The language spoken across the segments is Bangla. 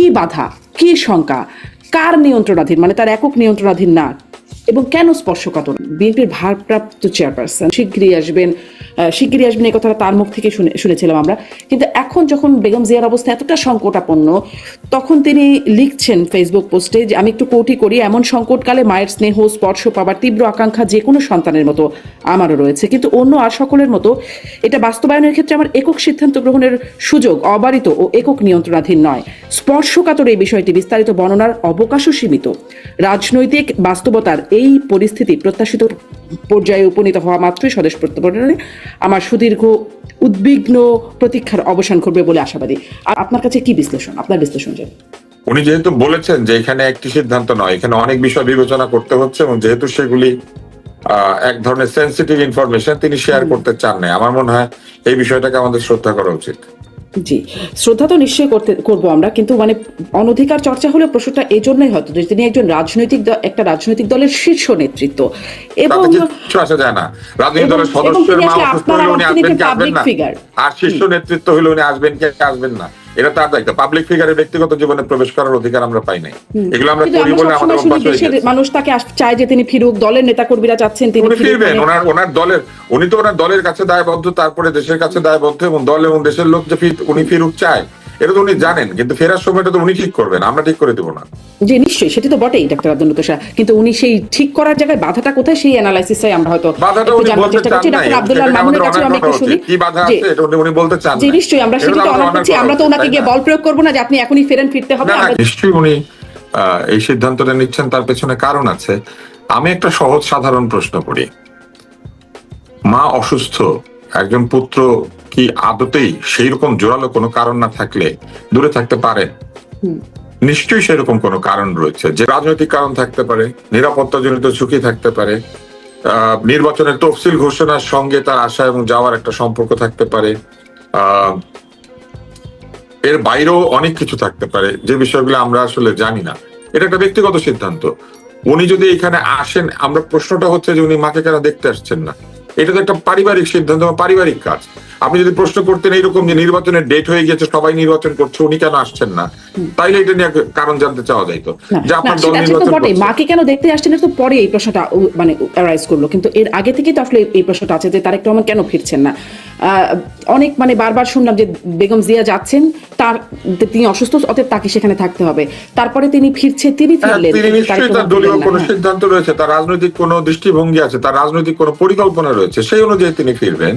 কি বাধা, কি শঙ্কা, কার নিয়ন্ত্রণাধীন মানে তার একক নিয়ন্ত্রণাধীন না, এবং কেন স্পর্শকাতর বিএনপির ভারপ্রাপ্ত চেয়ারপারসন, শিগগিরই আসবেন শিগগিরই আসবেন এই কথাটা তার মুখ থেকে শুনে শুনেছিলাম আমরা। কিন্তু এখন যখন বেগম জিয়ার অবস্থা এতটা সংকটাপন্ন, তখন তিনি লিখছেন ফেসবুক পোস্টে যে, আমি একটু কোটি করি, এমন সংকটকালে মায়ের স্নেহ, স্পর্শ পাবার তীব্র আকাঙ্ক্ষা যে কোনো সন্তানের মতো আমারও রয়েছে। কিন্তু অন্য আর সকলের মতো এটা বাস্তবায়নের ক্ষেত্রে আমার একক সিদ্ধান্ত গ্রহণের সুযোগ অবারিত ও একক নিয়ন্ত্রণাধীন নয়। স্পর্শকাতর এই বিষয়টি বিস্তারিত বর্ণনার অবকাশও সীমিত। রাজনৈতিক বাস্তবতার এই পরিস্থিতি প্রত্যাশিত পর্যায়ে উপনীত হওয়া মাত্রই স্বদেশ প্রত্যাবর্তনে আমার সুদীর্ঘ উদ্বিগ্ন প্রতীক্ষার অবসান করবে বলে আশাবাদী। আর আপনার কাছে কি বিশ্লেষণ? আপনার বিশ্লেষণ যে উনি যেহেতু বলেছেন যে এখানে একটি সিদ্ধান্ত নয় এখানে অনেক বিষয় বিবেচনা করতে হচ্ছে এবং যেহেতু সেগুলি এক ধরনের সেন্সিটিভ ইনফরমেশন তিনি শেয়ার করতে চান না আমার মনে হয় এই বিষয়টাকে আমাদের শ্রদ্ধা করা উচিত। জি। শ্রদ্ধা তো নিশ্চয়ই করতে করব আমরা কিন্তু মানে অনধিকার চর্চা হলে প্রশ্নটা এই জন্যই হয়তো যে তিনি একজন রাজনৈতিক একটা রাজনৈতিক দলের শীর্ষ নেতৃত্ব। এবং তাতে কিছু আসা যায় না। রাজনৈতিক দলের এবং সদস্যের তিনি মা আসলে অসুস্থ আপনার হলে উনি আমার তিনি আসবেন কি একটা আসবেন public না? figure। আর শীর্ষ নেতৃত্ব হলে উনি আসবেন কি আসবেন না? এটা তার দায়িত্ব পাবলিক ফিগারের ব্যক্তিগত জীবনে প্রবেশ করার অধিকার আমরা পাই নাই। এগুলো আমরা করি বলে আমাদের অভ্যাস হয়ে গেছে। মানুষ তাকে চায় যে তিনি ফিরুক দলের নেতাকর্মীরা চাচ্ছেন তিনি উনি ফিরবেন ওনার ওনার দলের উনি তো ওনার দলের কাছে দায়বদ্ধ তারপরে দেশের কাছে দায়বদ্ধ এবং দল এবং দেশের লোক যে উনি ফিরুক চায়। এটা তো উনি জানেন কিন্তু ফেরার সময়টা তো উনি ঠিক করবেন আমরা ঠিক করে দেবো না। জি নিশ্চয়ই সেটি তো বটেই ডাক্তার আব্দুল শাহ কিন্তু উনি সেই ঠিক করার জায়গায় বাধাটা কোথায় সেই অ্যানালাইসিসটাই আমরা হয়তো বাধাটা উনি বলতে চান না ডাক্তার আব্দুল্লাহ মামুনের কাছে আমরা একটু শুনি। কি বাধা আছে এটা উনি বলতে চান জি নিশ্চয়ই আমরা সেটি তো অনার করছি আমরা তো ওনাকে গিয়ে বল প্রয়োগ করব না যে আপনি এখনই ফেরেন ফিরতে হবে। নিশ্চয়ই উনি এই সিদ্ধান্তটা নিচ্ছেন তার পেছনে কারণ আছে। আমি একটা সহজ সাধারণ প্রশ্ন করি। মা অসুস্থ একজন পুত্র কি আদতেই সেই রকম জোরালো কোনো কারণ না থাকলে দূরে থাকতে পারে? নিশ্চয়ই সেরকম কোনো কারণ রয়েছে। যে রাজনৈতিক কারণ থাকতে পারে নিরাপত্তাজনিত ঝুঁকি থাকতে পারে আহ, নির্বাচনের তফসিল ঘোষণার সঙ্গে তার আশা এবং যাওয়ার একটা সম্পর্ক থাকতে পারে আহ, এর বাইরেও অনেক কিছু থাকতে পারে যে বিষয়গুলো আমরা আসলে জানি না। এটা একটা ব্যক্তিগত সিদ্ধান্ত। উনি যদি এখানে আসেন আমরা প্রশ্নটা হচ্ছে যে উনি মাকে কেন দেখতে আসছেন না? এটা তো একটা পারিবারিক সিদ্ধান্ত বা পারিবারিক কাজ। আপনি যদি প্রশ্ন করতেন এইরকম যে নির্বাচনের ডেট হয়ে গেছে সবাই নির্বাচন করছে উনি কেন আসছেন না? তাইলে এটা নিয়ে কারণ জানতে চাওয়া যাইতো যে আপনার দল নির্বাচন মাকে কেন দেখতে আসছেন তো পরে এই প্রশ্নটা মানে অ্যারাইজ করল। কিন্তু এর আগে থেকেই তো আসলে এই প্রশ্নটা আছে যে তারেক রহমান কেন ফিরছেন না? আহ, অনেক মানে বারবার শুনলাম যে বেগম জিয়া যাচ্ছেন তার তিনি অসুস্থ অতএব তাকে সেখানে থাকতে হবে। তারপরে তিনি ফিরছে তিনি হ্যাঁ, ফিরলেন। তিনি নিশ্চয়ই তার দলীয় কোনো। সিদ্ধান্ত রয়েছে তার রাজনৈতিক কোনো দৃষ্টিভঙ্গি আছে তার রাজনৈতিক কোনো পরিকল্পনা রয়েছে সেই অনুযায়ী তিনি ফিরবেন।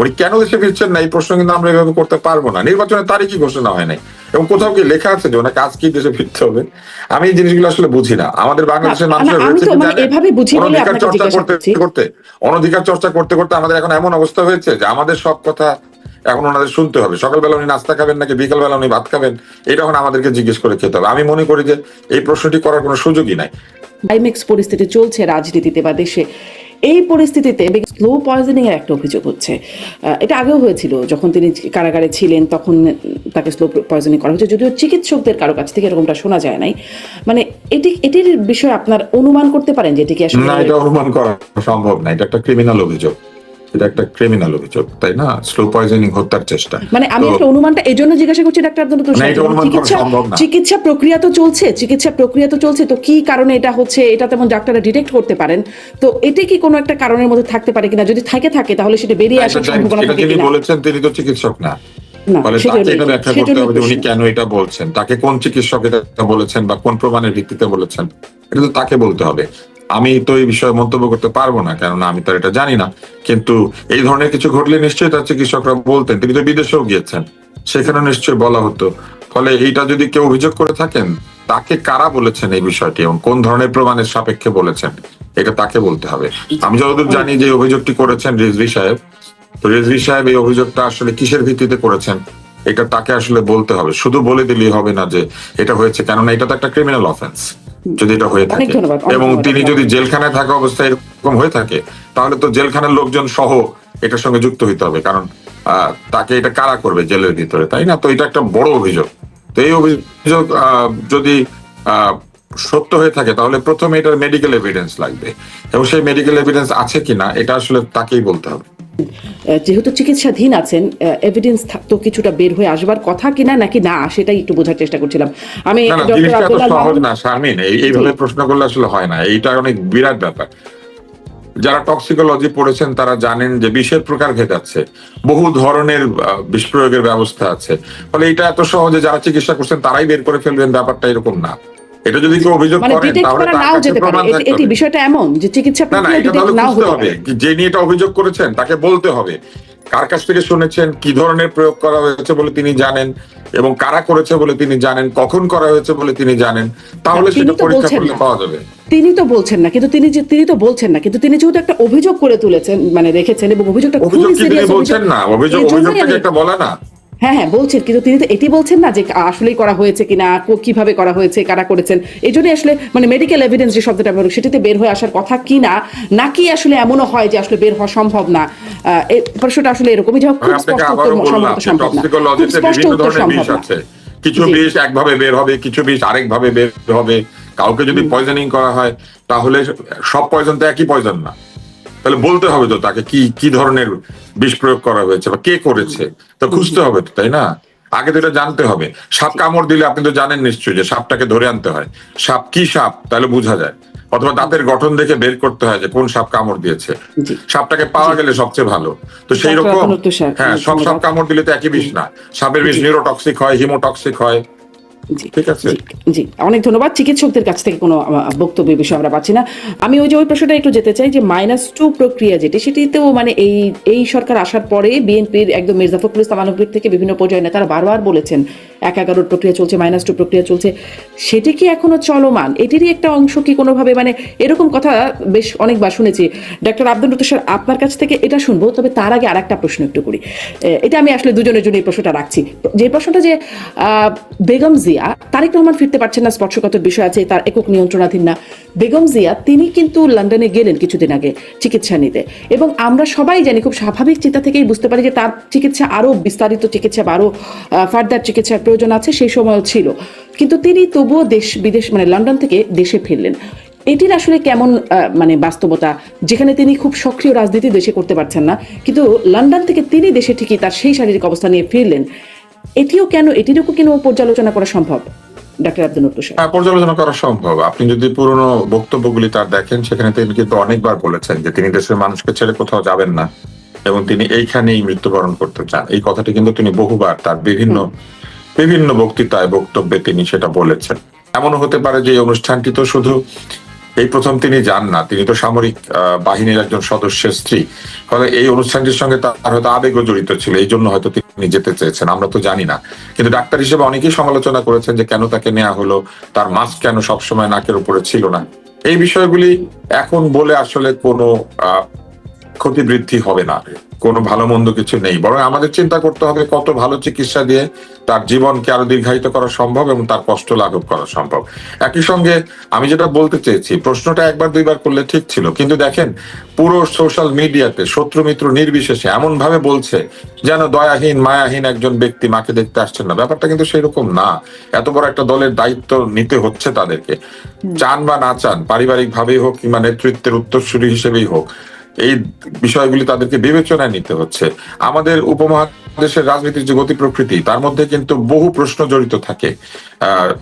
উনি কেন দেশে ফিরছেন না এই প্রশ্ন কিন্তু আমরা এভাবে করতে পারব না। নির্বাচনের তারিখই ঘোষণা হয় নাই। এবং কোথাও কি লেখা আছে যে ওনাকে আজকেই দেশে ফিরতে হবে। আমি এই জিনিসগুলো আসলে বুঝি না। আমাদের বাংলাদেশের মানুষের হয়েছে মানে অনধিকার চর্চা করতে করতে অনধিকার চর্চা করতে করতে আমাদের এখন এমন অবস্থা হয়েছে যে আমাদের সব কথা এখন ওনাদের শুনতে হবে। সকালবেলা উনি নাস্তা খাবেন নাকি বিকালবেলা উনি ভাত খাবেন এটা এখন আমাদেরকে জিজ্ঞেস করে খেতে হবে। আমি মনে করি যে এই প্রশ্নটি করার কোনো সুযোগই নাই। ক্লাইম্যাক্স পরিস্থিতি চলছে রাজনীতিতে বা দেশে। এই পরিস্থিতিতে স্লো পয়জনিং এর একটা অভিযোগ হচ্ছে। এটা আগেও হয়েছিল, যখন তিনি কারাগারে ছিলেন তখন তাকে স্লো পয়জনিং করা হয়েছে। যদিও চিকিৎসকদের কারও কাছ থেকে এরকমটা শোনা যায় নাই। মানে এটি, এটির বিষয়ে আপনার অনুমান করতে পারেন যে এটি কি আসলে এটা অনুমান করা সম্ভব না। এটা একটা ক্রিমিনাল অভিযোগ। এটা একটা ক্রিমিনাল অভিযোগ তাই না? স্লো পয়জনিং হত্যার চেষ্টা। মানে আমি একটা অনুমানটা এই জন্য জিজ্ঞাসা করছি ডাক্তার আব্দুল চিকিৎসা চিকিৎসা প্রক্রিয়া তো চলছে চিকিৎসা প্রক্রিয়া তো চলছে তো কি কারণে এটা হচ্ছে? এটা তেমন ডাক্তাররা ডিটেক্ট করতে পারেন। তো এটা কি কোনো একটা কারণের মধ্যে থাকতে পারে কিনা? যদি থাকে থাকে তাহলে সেটা বেরিয়ে আসার সম্ভাবনা থাকে যিনি বলেছেন তিনি তো চিকিৎসক না। ফলে তাকে এটা ব্যাখ্যা করতে হবে উনি কেন এটা বলছেন তাকে কোন চিকিৎসক এটা বলেছেন বা কোন প্রমাণের ভিত্তিতে বলেছেন এটা তো তাকে বলতে হবে। আমি তো এই বিষয়ে মন্তব্য করতে পারব না, কেননা আমি তো এটা জানি না। কিন্তু এই ধরনের কিছু ঘটলে নিশ্চয়ই তার চিকিৎসকরা বলতেন, তিনি তো বিদেশেও গিয়েছেন, সেখানে নিশ্চয়ই বলা হতো। ফলে এইটা যদি কেউ অভিযোগ করে থাকেন, তাকে কারা বলেছেন এই বিষয়টি এবং কোন ধরনের প্রমাণের সাপেক্ষে বলেছেন, এটা তাকে বলতে হবে। আমি যতদূর জানি যে অভিযোগটি করেছেন রিজভি সাহেব, তো রেজভি সাহেব এই অভিযোগটা আসলে কিসের ভিত্তিতে করেছেন, এটা তাকে আসলে বলতে হবে। শুধু বলে দিলেই হবে না যে এটা হয়েছে, কেননা এটা তো একটা ক্রিমিনাল অফেন্স যদি এটা হয়ে থাকে। এবং তিনি যদি জেলখানায় থাকা অবস্থায় এরকম হয়ে থাকে তাহলে তো জেলখানার লোকজন সহ এটার সঙ্গে যুক্ত হইতে হবে কারণ আহ, তাকে এটা কারা করবে জেলের ভিতরে তাই না? তো এটা একটা বড় অভিযোগ। তো এই অভিযোগ আহ, যদি আহ, সত্য হয়ে থাকে তাহলে প্রথমে এটার মেডিকেল এভিডেন্স লাগবে। এবং সেই মেডিকেল এভিডেন্স আছে কিনা এটা আসলে তাকেই বলতে হবে। যেহেতু চিকিৎসাধীন আছেন এভিডেন্স তো কিছুটা বের হয়ে আসবার কথা কিনা নাকি না সেটাই একটু বোঝার চেষ্টা করছিলাম। আমি সহজ না শারমিন। এইভাবে প্রশ্ন করলে আসলে হয় না। এইটা অনেক বিরাট ব্যাপার। যারা টক্সিকোলজি পড়েছেন তারা জানেন যে বিষের প্রকার ভেদ আছে বহু ধরনের বিষ প্রয়োগের ব্যবস্থা আছে। ফলে এটা এত সহজে যারা চিকিৎসা করছেন তারাই বের করে ফেলবেন ব্যাপারটা এরকম না। এটা যদি কেউ অভিযোগ মানে করেন তাহলে নাও যেতে পারে। এটি-। বিষয়টা এমন যে চিকিৎসা প্রক্রিয়া নাও হতে হবে যে নিয়ে এটা অভিযোগ করেছেন তাকে বলতে হবে। কার কাছ থেকে শুনেছেন কি ধরনের প্রয়োগ করা হয়েছে বলে তিনি জানেন এবং কারা করেছে বলে তিনি জানেন কখন করা হয়েছে বলে তিনি জানেন তাহলে সেটা পরীক্ষা করলে। পাওয়া যাবে। তিনি তো বলছেন না কিন্তু তিনি যে তিনি তো বলছেন না কিন্তু তিনি যেহেতু একটা অভিযোগ করে তুলেছেন মানে রেখেছেন এবং অভিযোগটা অভিযোগ খুবই সিরিয়াস বলছেন না? অভিযোগ অভিযোগটাকে একটা বলে না। হ্যাঁ হ্যাঁ বলছেন কিন্তু তিনি তো এটি বলছেন না যে আসলেই করা হয়েছে কিনা কীভাবে করা হয়েছে কারা করেছেন এই জন্যই আসলে মানে মেডিকেল এভিডেন্স যে শব্দটা ব্যবহার সেটিতে বের হয়ে আসার কথা কিনা নাকি আসলে এমনও হয় যে আসলে বের হওয়া সম্ভব না? প্রশ্নটা আসলে এরকমই যে খুব স্পষ্ট উত্তর সম্ভব না খুব স্পষ্ট উত্তর সম্ভব না। কিছু। বিষ একভাবে বের হবে কিছু বিষ আরেক ভাবে বের হবে কাউকে যদি পয়জনিং করা হয় তাহলে সব পয়জন তো একই পয়জন না। তাহলে বলতে হবে তো তাকে কি কি ধরনের বিষ প্রয়োগ করা হয়েছে বা কে করেছে? তো খুঁজতে হবে তো তাই না? আগে তো এটা জানতে হবে। সাপ কামড় দিলে আপনি তো জানেন নিশ্চয়ই যে সাপটাকে ধরে আনতে হয়। সাপ কি সাপ? তাহলে বোঝা যায়। অথবা দাঁতের গঠন দেখে বের করতে হয় যে কোন সাপ কামড় দিয়েছে। সাপটাকে পাওয়া গেলে সবচেয়ে ভালো। তো সেই রকম হ্যাঁ সব সাপ কামড় দিলে তো একই বিষ না। সাপের বিষ নিউরোটক্সিক হয় হিমোটক্সিক হয়। জি অনেক ধন্যবাদ। চিকিৎসকদের কাছ থেকে কোনো বক্তব্য বিষয়ে আমরা পাচ্ছি না। আমি ওই যে ওই প্রশ্নটা একটু যেতে চাই যে মাইনাস টু প্রক্রিয়া যেটি সেটিতেও মানে এই এই সরকার আসার পরে বিএনপির একদম মির্জা ফখরুল ইসলাম থেকে বিভিন্ন পর্যায়ে নেতারা বারবার বলেছেন এক এগারোর প্রক্রিয়া চলছে মাইনাস টু প্রক্রিয়া চলছে, সেটি কি এখনও চলমান? এটিরই একটা অংশ কি কোনোভাবে? মানে এরকম কথা বেশ অনেকবার শুনেছি। ডক্টর আব্দুল লতিফ স্যার, আপনার কাছ থেকে এটা শুনব, তবে তার আগে আর একটা প্রশ্ন একটু করি। এটা আমি আসলে দুজনের জন্য এই প্রশ্নটা রাখছি। যে প্রশ্নটা যে বেগম জিয়া, তারেক রহমান ফিরতে পারছেন না, স্পর্শকাতর বিষয় আছে, তার একক নিয়ন্ত্রণাধীন না। বেগম জিয়া, তিনি কিন্তু লন্ডনে গেলেন কিছুদিন আগে চিকিৎসা নিতে। এবং আমরা সবাই জানি, খুব স্বাভাবিক চিন্তা থেকেই বুঝতে পারি যে তার চিকিৎসা আরও বিস্তারিত চিকিৎসা বা আরও ফার্দার চিকিৎসার প্রয়োজন আছে সেই সময়ও ছিল। কিন্তু তিনি তবুও দেশ বিদেশ মানে লন্ডন থেকে দেশে ফিরলেন। এটির আসলে কেমন মানে বাস্তবতা? যেখানে তিনি খুব সক্রিয় রাজনীতি দেশে করতে পারছেন না কিন্তু লন্ডন থেকে তিনি দেশে ঠিকই তার সেই শারীরিক অবস্থা নিয়ে ফিরলেন। এটিও কেন এটিরও কেন পর্যালোচনা করা সম্ভব? ডাক্তার আব্দুল হ্যাঁ, পর্যালোচনা করা সম্ভব। আপনি যদি পুরনো বক্তব্যগুলি তার দেখেন সেখানে তিনি কিন্তু অনেকবার বলেছেন যে তিনি দেশের মানুষকে ছেড়ে কোথাও যাবেন না এবং তিনি এইখানেই মৃত্যুবরণ করতে চান। এই কথাটি কিন্তু তিনি বহুবার তার বিভিন্ন বিভিন্ন বক্তৃতায় বক্তব্যে তিনি সেটা বলেছেন। এমনও হতে পারে যে অনুষ্ঠানটি তো শুধু এই প্রথম তিনি যান না, তিনি তো সামরিক বাহিনীর একজন সদস্যের স্ত্রী। ফলে এই অনুষ্ঠানটির সঙ্গে তার হয়তো আবেগও জড়িত ছিল, এই জন্য হয়তো তিনি যেতে চেয়েছেন, আমরা তো জানি না। কিন্তু ডাক্তার হিসেবে অনেকেই সমালোচনা করেছেন যে কেন তাকে নেওয়া হলো, তার মাস্ক কেন সবসময় নাকের উপরে ছিল না। এই বিষয়গুলি এখন বলে আসলে কোনো ক্ষতি বৃদ্ধি হবে না। কোনো ভালো মন্দ কিছু নেই। বরং আমাদের চিন্তা করতে হবে কত ভালো চিকিৎসা দিয়ে তার জীবনকে আরও দীর্ঘায়িত করা সম্ভব এবং তার কষ্ট লাঘব করা সম্ভব। একই সঙ্গে আমি যেটা বলতে চেয়েছি, প্রশ্নটা একবার দুইবার করলে ঠিক ছিল। কিন্তু দেখেন, পুরো সোশ্যাল মিডিয়াতে শত্রু মিত্র নির্বিশেষে এমন ভাবে বলছে যেন দয়াহীন, মায়াহীন একজন ব্যক্তি মাকে দেখতে আসছেন না। ব্যাপারটা কিন্তু সেরকম না। এত বড় একটা দলের দায়িত্ব নিতে হচ্ছে তাদেরকে। চান বা না চান পারিবারিক ভাবেই হোক কিংবা নেতৃত্বের উত্তরসূরি হিসেবেই হোক এই বিষয়গুলি তাদেরকে বিবেচনায় নিতে হচ্ছে। আমাদের উপমহাদেশের রাজনীতির যে গতি প্রকৃতি তার মধ্যে কিন্তু বহু প্রশ্ন জড়িত থাকে।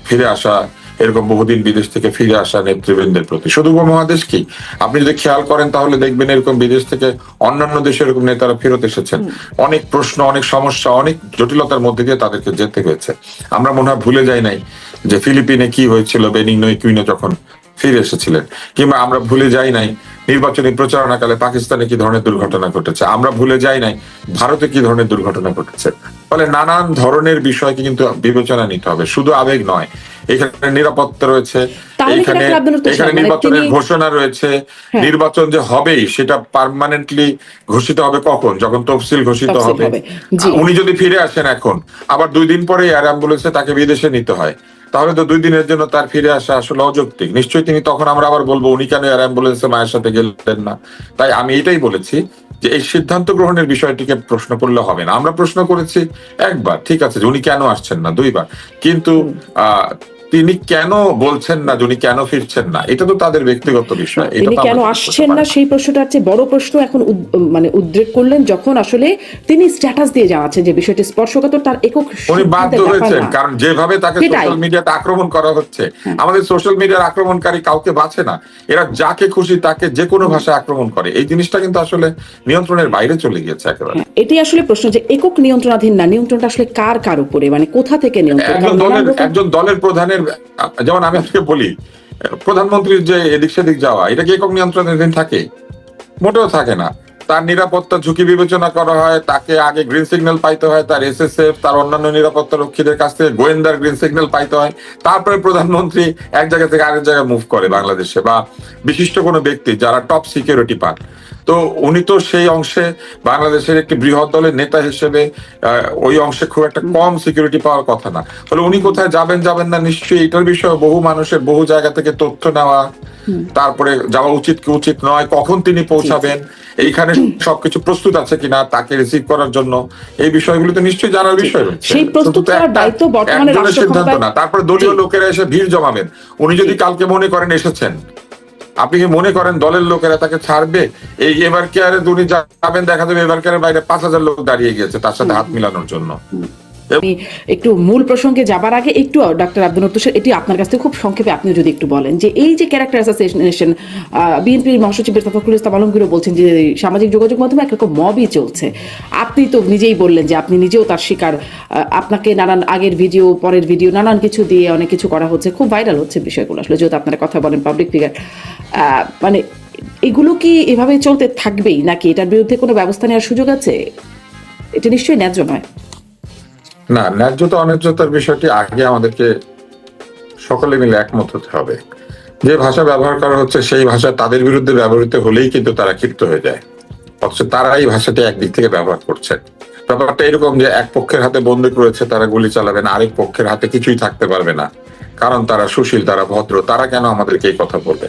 ফিরে আসা এরকম বহুদিন বিদেশ থেকে ফিরে আসা নেতৃবৃন্দের প্রতি। শুধু উপমহাদেশ কি? আপনি যদি খেয়াল করেন তাহলে দেখবেন এরকম বিদেশ থেকে অন্যান্য দেশের এরকম নেতারা ফেরত এসেছেন। অনেক প্রশ্ন অনেক সমস্যা অনেক জটিলতার মধ্যে দিয়ে তাদেরকে যেতে হয়েছে। আমরা মনে হয় ভুলে যাই নাই যে ফিলিপিনে কি হয়েছিল বেনিনো কুইনে যখন ফিরে এসেছিলেন। কিংবা আমরা ভুলে যাই নাই নির্বাচনী প্রচারণাকালে পাকিস্তানে কি ধরনের দুর্ঘটনা ঘটেছে? আমরা ভুলে যাই নাই ভারতে কি ধরনের দুর্ঘটনা ঘটেছে? ফলে নানান ধরনের বিষয়কে কিন্তু বিবেচনা নিতে হবে শুধু আবেগ নয়। এখানে নিরাপত্তা রয়েছে এখানে এখানে মানে নির্বাচনের ঘোষণা রয়েছে হ্যাঁ। নির্বাচন যে হবেই সেটা পার্মানেন্টলি ঘোষিত হবে কখন? যখন তফসিল ঘোষিত হবে। হবে, উনি যদি ফিরে আসেন এখন আবার দুই দিন পরে এয়ার অ্যাম্বুলেন্সে তাকে বিদেশে নিতে হয়। তাহলে তো দুই দিনের জন্য তার ফিরে আসা আসলে অযৌক্তিক। নিশ্চয়ই তিনি তখন আমরা আবার বলব, উনি কেন এয়ার অ্যাম্বুলেন্সে মায়ের সাথে গেলেন না? তাই আমি এটাই বলেছি যে এই সিদ্ধান্ত গ্রহণের বিষয়টিকে প্রশ্ন করলে হবে না। আমরা প্রশ্ন করেছি, একবার, ঠিক আছে, যে উনি কেন আসছেন না? দুইবার। কিন্তু তিনি কেন বলছেন না উনি কেন ফিরছেন না? এটা তো তাদের ব্যক্তিগত বিষয়। তিনি কেন আসছেন না? সেই প্রশ্নটার চেয়ে বড় প্রশ্ন এখন মানে উদ্রেক করলেন যখন আসলে তিনি স্ট্যাটাস দিয়ে জানাচ্ছেন যে বিষয়টি স্পর্শকাতর তার একক উনি বাধ্য হয়েছেন কারণ যেভাবে তাকে সোশ্যাল মিডিয়াতে আক্রমণ করা হচ্ছে আমাদের সোশ্যাল মিডিয়ার আক্রমণকারী কাউকে বাঁচে না। এরা যাকে খুশি তাকে যে কোনো ভাষায় আক্রমণ করে। এই জিনিসটা কিন্তু আসলে নিয়ন্ত্রণের বাইরে চলে গিয়েছে একেবারে। হ্যাঁ, এটি আসলে প্রশ্ন যে একক নিয়ন্ত্রণাধীন না? নিয়ন্ত্রণটা আসলে কার কার উপরে? মানে কোথা থেকে নিয়ন্ত্রণ? একজন দলের প্রধানের যেমন আমি আপনাকে বলি, প্রধানমন্ত্রীর যে এদিক সেদিক যাওয়া, এটা কি একক নিয়ন্ত্রণাধীন থাকে? মোটেও থাকে না। তার নিরাপত্তা ঝুঁকি বিবেচনা করা হয়, তাকে আগে গ্রিন সিগন্যাল পাইতে হয়, তার এসএসএফ তার অন্যান্য নিরাপত্তা রক্ষীদের কাছ থেকে গোয়েন্দার গ্রিন সিগন্যাল পাইতে হয়। তারপরে প্রধানমন্ত্রী এক জায়গা থেকে আরেক জায়গায় মুভ করে বাংলাদেশে, বা বিশিষ্ট কোনো ব্যক্তি যারা টপ সিকিউরিটি পান। তো উনি তো সেই অংশে বাংলাদেশের একটি বৃহৎ দলের নেতা হিসেবে ওই অংশে খুব একটা কম সিকিউরিটি পাওয়ার কথা না। ফলে উনি কোথায় যাবেন যাবেন না নিশ্চয়ই এটার বিষয়ে বহু মানুষের বহু জায়গা থেকে তথ্য নেওয়া তারপরে যাওয়া উচিত কি উচিত নয় কখন তিনি পৌঁছাবেন এইখানে সবকিছু প্রস্তুত আছে কিনা তাকে রিসিভ করার জন্য এই বিষয়গুলো তো নিশ্চয়ই জানার বিষয় সেই প্রস্তুত দায়িত্ব বর্তমানে সিদ্ধান্ত না তারপরে দলীয় লোকেরা এসে ভিড় জমাবেন। উনি যদি কালকে মনে করেন এসেছেন। আপনি কি মনে করেন দলের লোকেরা তাকে ছাড়বে? এই এবার কেয়ারে উনি যাবেন, দেখা যাবে এবার কেয়ারের বাইরে পাঁচ হাজার লোক দাঁড়িয়ে গেছে তার সাথে হাত মিলানোর জন্য? একটু মূল প্রসঙ্গে যাবার আগে একটু ডাক্তার আব্দুল নতুষের এটি আপনার কাছ থেকে খুব সংক্ষেপে আপনি যদি একটু বলেন যে এই যে ক্যারেক্টার অ্যাসোসিয়েশন বিএনপির মহাসচিবের তফাকুল ইসলাম আলমগীরও বলছেন যে সামাজিক যোগাযোগ মাধ্যমে একরকম মবই চলছে। আপনি তো নিজেই বললেন যে আপনি নিজেও তার শিকার আপনাকে নানান আগের ভিডিও পরের ভিডিও নানান কিছু দিয়ে অনেক কিছু করা হচ্ছে। খুব ভাইরাল হচ্ছে বিষয়গুলো আসলে, যেহেতু আপনারা কথা বলেন পাবলিক ফিগার মানে এগুলো কি এভাবে চলতে থাকবেই নাকি এটার বিরুদ্ধে কোনো ব্যবস্থা নেওয়ার সুযোগ আছে? এটা নিশ্চয়ই ন্যায্য নয়। না, ন্যায্যতা, অন্যায্যতার বিষয়টি আগে আমাদেরকে সকলে মিলে একমত হতে হবে। যে ভাষা ব্যবহার করা হচ্ছে, সেই ভাষা তাদের বিরুদ্ধে ব্যবহৃত হলেই কিন্তু তারা ক্ষিপ্ত হয়ে যায়। অথচ তারা এই ভাষাটি একদিক থেকে ব্যবহার করছে। ব্যাপারটা এরকম যে এক পক্ষের হাতে বন্দুক রয়েছে, তারা গুলি চালাবে না আরেক পক্ষের হাতে কিছুই থাকতে পারবে না। কারণ তারা সুশীল, তারা ভদ্র, তারা কেন আমাদেরকে এই কথা বলবে?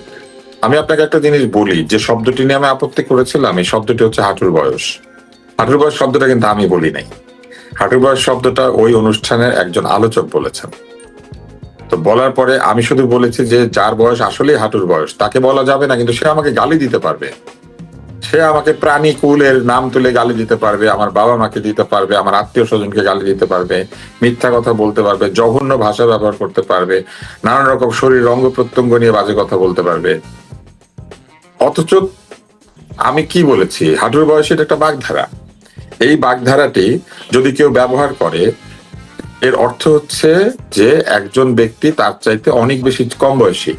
আমি আপনাকে একটা জিনিস বলি, যে শব্দটি নিয়ে আমি আপত্তি করেছিলাম, এই শব্দটি হচ্ছে হাঁটুর বয়স। হাঁটুর বয়স শব্দটা কিন্তু আমি বলি নাই। হাঁটুর বয়স শব্দটা ওই অনুষ্ঠানের একজন আলোচক বলেছেন। তো বলার পরে আমি শুধু বলেছি যে যার বয়স আসলেই হাঁটুর বয়স, তাকে বলা যাবে না, কিন্তু সে আমাকে গালি দিতে পারবে। সে আমাকে প্রাণী কুলের নাম তুলে গালি দিতে পারবে, আমার বাবা মাকে দিতে পারবে, আমার আত্মীয় স্বজনকে গালি দিতে পারবে, মিথ্যা কথা বলতে পারবে, জঘন্য ভাষা ব্যবহার করতে পারবে, নানান রকম শরীর অঙ্গ প্রত্যঙ্গ নিয়ে বাজে কথা বলতে পারবে। অথচ আমি কি বলেছি? হাঁটুর বয়সে এটা একটা বাগধারা। এই বাগধারাটি যদি কেউ ব্যবহার করে, এর অর্থ হচ্ছে যে একজন ব্যক্তি তার চাইতে অনেক বেশি কম বয়সী।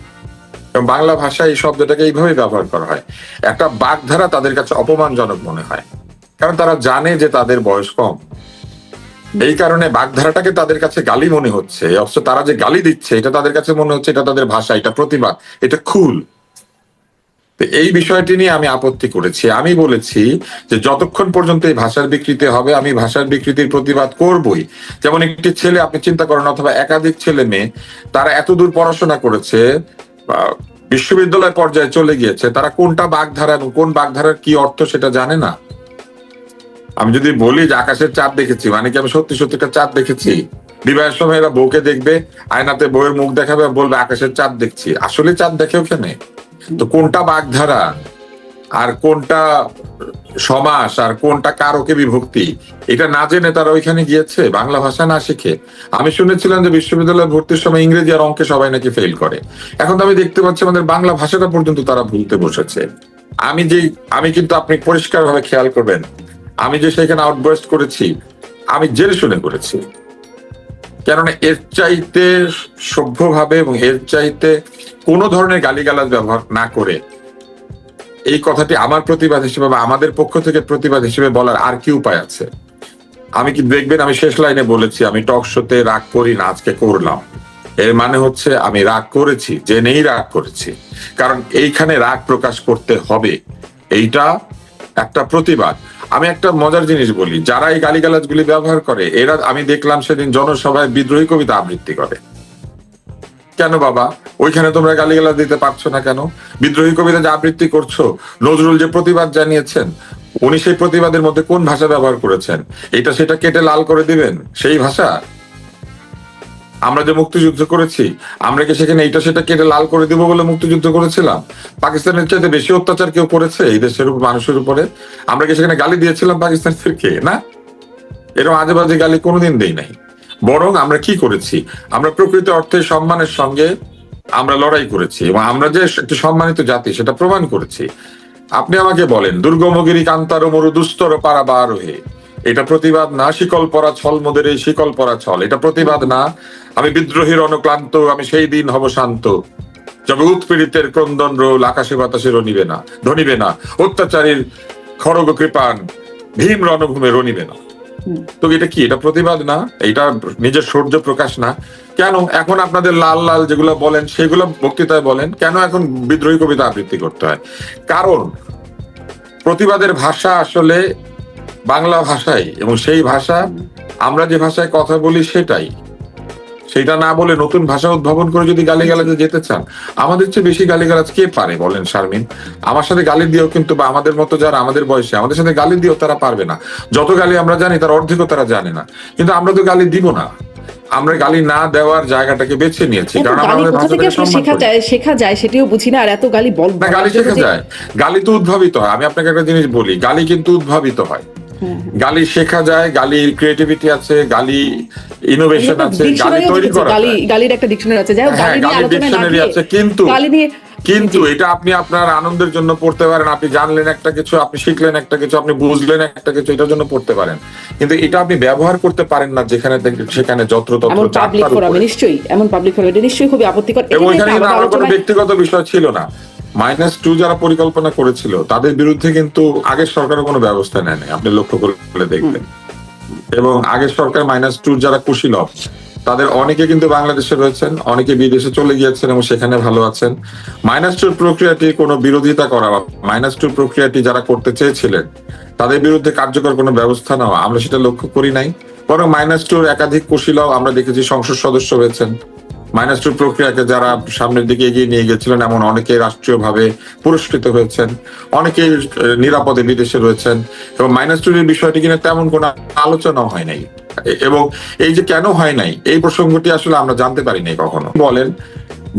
এবং বাংলা ভাষায় এই শব্দটাকে এইভাবে ব্যবহার করা হয়। একটা বাগধারা তাদের কাছে অপমানজনক মনে হয়। কারণ তারা জানে যে তাদের বয়স কম। এই কারণে বাগধারাটাকে তাদের কাছে গালি মনে হচ্ছে। অথচ তারা যে গালি দিচ্ছে, এটা তাদের কাছে মনে হচ্ছে এটা তাদের ভাষা, এটা প্রতিবাদ, এটা খুল। এই বিষয়টি নিয়ে আমি আপত্তি করেছি। আমি বলেছি যে যতক্ষণ পর্যন্ত এই ভাষার বিকৃতি হবে, আমি ভাষার বিকৃতির প্রতিবাদ করবই। যেমন একটি ছেলে, আপনি চিন্তা করেন, অথবা একাধিক ছেলে মেয়ে, তারা এত দূর পড়াশোনা করেছে বিশ্ববিদ্যালয় পর্যায়ে চলে গিয়েছে, তারা কোনটা বাগধারা এবং কোন বাগধারার কি অর্থ সেটা জানে না। আমি যদি বলি যে আকাশের চাঁদ দেখেছি মানে কি আমি সত্যি সত্যি একটা চাঁদ দেখেছি? বিবাহের সময় এরা বউকে দেখবে, আয়নাতে বউয়ের মুখ দেখাবে, বলবে, আকাশের চাঁদ দেখছি। আসলে চাঁদ দেখে ওখানে তো কোনটা বাগধারা? আর কোনটা সমাস? আর কোনটা কারকে বিভক্তি? এটা না জেনে তারা ওইখানে গিয়েছে, বাংলা ভাষা না শিখে। আমি শুনেছিলাম যে বিশ্ববিদ্যালয়ে ভর্তির সময় ইংরেজি আর অঙ্কে সবাই নাকি ফেল করে। এখন তো আমি দেখতে পাচ্ছি আমাদের বাংলা ভাষাটা পর্যন্ত তারা ভুলতে বসেছে। আমি যে, আমি কিন্তু আপনি পরিষ্কার ভাবে খেয়াল করবেন, আমি যে সেখানে আউটবার্স্ট করেছি, আমি জেনে শুনে করেছি। কেননা এর চাইতে সভ্যভাবে এবং এর চাইতে কোনো ধরনের গালিগালাজ ব্যবহার না করে এই কথাটি আমার প্রতিবাদ হিসেবে বা আমাদের পক্ষ থেকে প্রতিবাদ হিসেবে বলার আর কি উপায় আছে? আমি কি দেখবেন, আমি শেষ লাইনে বলেছি, আমি টক শোতে রাগ করি না, আজকে করলাম। এর মানে হচ্ছে আমি রাগ করেছি, জেনেই রাগ করেছি। কারণ এইখানে রাগ প্রকাশ করতে হবে। এইটা একটা প্রতিবাদ। আমি একটা মজার জিনিস বলি, যারা এই গালিগালাজগুলি ব্যবহার করে, এরা, আমি দেখলাম সেদিন জনসভায় বিদ্রোহী কবিতা আবৃত্তি করে। কেন বাবা? ওইখানে তোমরা গালিগালাজ দিতে পারছ না কেন? বিদ্রোহী কবিতা যে আবৃত্তি করছ, নজরুল যে প্রতিবাদ জানিয়েছেন, উনি সেই প্রতিবাদের মধ্যে কোন ভাষা ব্যবহার করেছেন? এটা সেটা কেটে লাল করে দিবেন? সেই ভাষা? আমরা যে মুক্তিযুদ্ধ করেছি, আমরা কি সেখানে এইটা সেটা কেটে লাল করে দিব বলে মুক্তিযুদ্ধ করেছিলাম? পাকিস্তানের চাইতে বেশি অত্যাচার কেউ করেছে এই দেশের মানুষের উপরে? আমরা কি সেখানে গালি দিয়েছিলাম পাকিস্তানদেরকে, না? এরকম আজে বাজে গালি কোনোদিন দেই নাই। বরং আমরা কি করেছি? আমরা প্রকৃত অর্থে সম্মানের সঙ্গে আমরা লড়াই করেছি এবং আমরা যে একটি সম্মানিত জাতি, সেটা প্রমাণ করেছি। আপনি আমাকে বলেন, দুর্গমগিরি কান্তার মরু দুস্তর পারাবার হে এটা প্রতিবাদ না, শিকল পরা ছল, মোদের এই শিকল পরা ছল। এটা প্রতিবাদ না, আমি বিদ্রোহীর অনুক্লান্ত আমি সেই দিন হব শান্ত। যবে উৎপীড়িতের ক্রন্দন রোল, আকাশে বাতাসে রনিবে না, ধনিবে না। অত্যাচারীর খড়গ কৃপান, ভীম রণভূমে রনিবে না। তো এটা কি? এটা প্রতিবাদ না? এটা নিজের সৌর্য প্রকাশ না? কেন এখন আপনাদের লাল লাল যেগুলো বলেন, সেগুলো বক্তৃতায় বলেন, কেন এখন বিদ্রোহী কবিতা আবৃত্তি করতে হয়? কারণ প্রতিবাদের ভাষা আসলে বাংলা ভাষাই এবং সেই ভাষা আমরা যে ভাষায় কথা বলি সেটাই। সেটা না বলে নতুন ভাষা উদ্ভাবন করে যদি গালিগালাজে যেতে চান আমাদের চেয়ে বেশি গালিগালাজ কে পারে বলেন শারমিন? আমার সাথে গালি দিয়েও কিন্তু বা আমাদের মতো যারা আমাদের বয়সে আমাদের সাথে গালি দিয়েও তারা পারবে না। যত গালি আমরা জানি তার অর্ধেকও তারা জানে না। কিন্তু আমরা তো গালি দিব না। আমরা গালি না দেওয়ার জায়গাটাকে বেছে নিয়েছি কারণ আমাদের কোথা থেকে শেখা যায় শেখা যায় সেটিও বুঝি না আর এত গালি বল না গালি শেখা যায়। গালি তো উদ্ভাবিত হয়। আমি আপনাকে একটা জিনিস বলি গালি কিন্তু উদ্ভাবিত হ্যাঁ, গালি শেখা যায় গালির ক্রিয়েটিভিটি আছে গালি ইনোভেশন আছে গালি তৈরি করা গালি গালির একটা ডিকশনারি আছে যাই হোক হ্যাঁ গালি নিয়ে গালির আলোচনায় না ডিকশনারি আছে কিন্তু গালি নিয়ে কিন্তু এটা আপনি আপনার আনন্দের জন্য পড়তে পারেন আপনি জানলেন একটা কিছু আপনি শিখলেন একটা কিছু আপনি বুঝলেন একটা কিছু এটার জন্য পড়তে পারেন। কিন্তু এটা আপনি ব্যবহার করতে পারেন না যেখানে সেখানে যত্র তত্র পাবলিক ফোরামে নিশ্চয়ই এমন পাবলিক ফোরামে নিশ্চয়ই খুবই আপত্তিকর। এটা এবং এখানে আমার কোনো ব্যক্তিগত বিষয় ছিল না। মাইনাস টু যারা পরিকল্পনা করেছিল, তাদের বিরুদ্ধে কিন্তু আগের সরকারও কোনো ব্যবস্থা নেয়নি। আপনি লক্ষ্য করে দেখবেন। এবং আগের সরকার মাইনাস টু যারা কুশীলভ, তাদের অনেকে কিন্তু বাংলাদেশে রয়েছেন, অনেকে বিদেশে চলে গিয়েছেন এবং সেখানে ভালো আছেন। মাইনাস টুর প্রক্রিয়াটি কোনো বিরোধিতা করা মাইনাস টুর প্রক্রিয়াটি যারা করতে চেয়েছিলেন, তাদের বিরুদ্ধে কার্যকর কোনো ব্যবস্থা নেওয়া, আমরা সেটা লক্ষ্য করি নাই। বরং মাইনাস টুর একাধিক কুশীলভ আমরা দেখেছি সংসদ সদস্য হয়েছেন মাইনাস টু প্রক্রিয়াকে যারা সামনের দিকে এগিয়ে নিয়ে গেছিলেন, এমন অনেকে রাষ্ট্রীয়ভাবে পুরস্কৃত হয়েছেন অনেকে নিরাপদে বিদেশে রয়েছেন এবং মাইনাস টু এর বিষয়টি কিনা তেমন কোনো আলোচনা হয় নাই। এবং এই যে কেন হয় নাই, এই প্রসঙ্গটি আসলে আমরা জানতে পারি নাই কখনো। বলেন,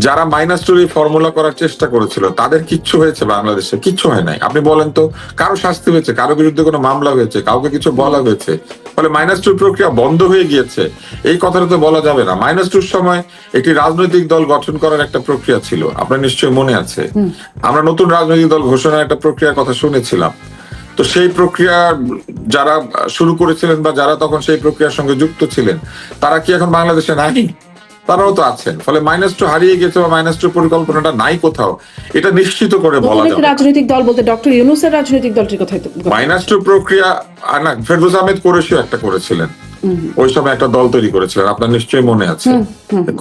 যারা মাইনাস টু ফর্মুলা করার চেষ্টা করেছিল, তাদের কিচ্ছু হয়েছে বাংলাদেশে? কিচ্ছু হয় নাই। আপনি বলেন তো, কারও শাস্তি হয়েছে, কারও বিরুদ্ধে কোনো মামলা হয়েছে, কাউকে কিছু বলা হয়েছে? ফলে মাইনাস টু প্রক্রিয়া বন্ধ হয়ে গিয়েছে। এই কথাটা তো বলা যাবে না। মাইনাস টুর সময় একটি রাজনৈতিক দল গঠন করার একটা প্রক্রিয়া ছিল। আপনার নিশ্চয়ই মনে আছে। আমরা নতুন রাজনৈতিক দল ঘোষণার একটা প্রক্রিয়ার কথা শুনেছিলাম। তো সেই প্রক্রিয়া যারা শুরু করেছিলেন বা যারা তখন সেই প্রক্রিয়ার সঙ্গে যুক্ত ছিলেন তারা কি এখন বাংলাদেশে নাই? তারাও তো আছেন। ফলে মাইনাস টু হারিয়ে গেছে বা মাইনাস টু পরিকল্পনাটা নাই কোথাও এটা নিশ্চিত করে বলা যাবে রাজনৈতিক দল বলতে ডক্টর ইউনুসের রাজনৈতিক দলটির কথাই তো মাইনাস টু প্রক্রিয়া না ফেরদৌস আহমেদ কোরেশিও একটা করেছিলেন। ওই সময় একটা দল তৈরি করেছিলেন আপনার নিশ্চয়ই মনে আছে।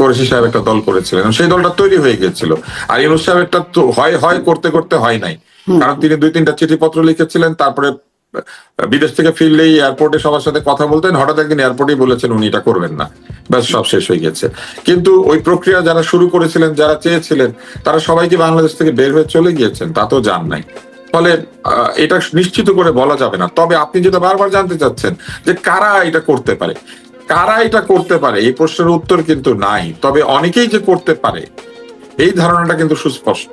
কোরেশি সাহেব একটা দল করেছিলেন সেই দলটা তৈরি হয়ে গিয়েছিল আর ইউনুস সাহেব একটা তো হয় হয় করতে করতে হয় নাই। কারণ তিনি দুই তিনটা চিঠিপত্র লিখেছিলেন তারপরে বিদেশ থেকে ফিরলেই এয়ারপোর্টে সবার সাথে কথা বলতেন, হঠাৎ একদিন এয়ারপোর্টেই বলেছেন উনি, এটা করবেন না। ব্যাস, সব শেষ হয়ে গেছে। কিন্তু ওই প্রক্রিয়া যারা শুরু করেছিলেন, যারা চেয়েছিলেন, তারা সবাইকে বাংলাদেশ থেকে বের হয়ে চলে গিয়েছেন? তা তো জান নাই। ফলে এটা নিশ্চিত করে বলা যাবে না। তবে আপনি যেটা বারবার জানতে চাচ্ছেন, যে কারা এটা করতে পারে? কারা এটা করতে পারে? এই প্রশ্নের উত্তর কিন্তু নাই। তবে অনেকেই যে করতে পারে, এই ধারণাটা কিন্তু সুস্পষ্ট।